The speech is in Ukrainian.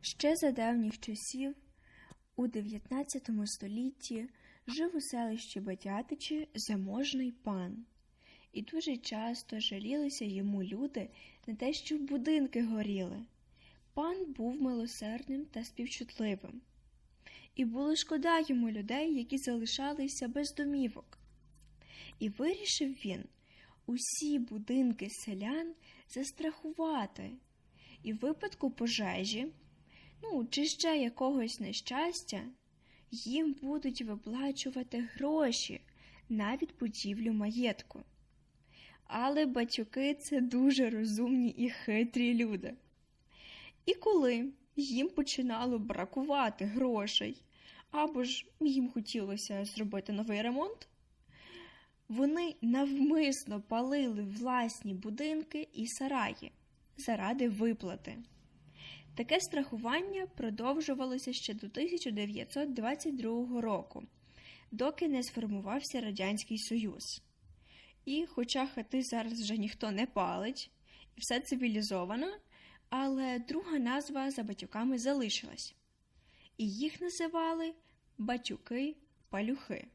Ще за давніх часів, у 19 столітті, жив у селищі Батятичі заможний пан. І дуже часто жалілися йому люди на те, що будинки горіли. Пан був милосердним та співчутливим. І було шкода йому людей, які залишалися без домівок. І вирішив він усі будинки селян застрахувати, і в випадку пожежі, ну чи ще якогось нещастя, їм будуть виплачувати гроші на відбудівлю маєтку. Але батюки це дуже розумні і хитрі люди. І коли їм починало бракувати грошей, або ж їм хотілося зробити новий ремонт, вони навмисно палили власні будинки і сараї заради виплати. Таке страхування продовжувалося ще до 1922 року, доки не сформувався Радянський Союз. І, хоча хати зараз вже ніхто не палить, і все цивілізовано, але друга назва за батюками залишилась. І їх називали батюки-палюхи.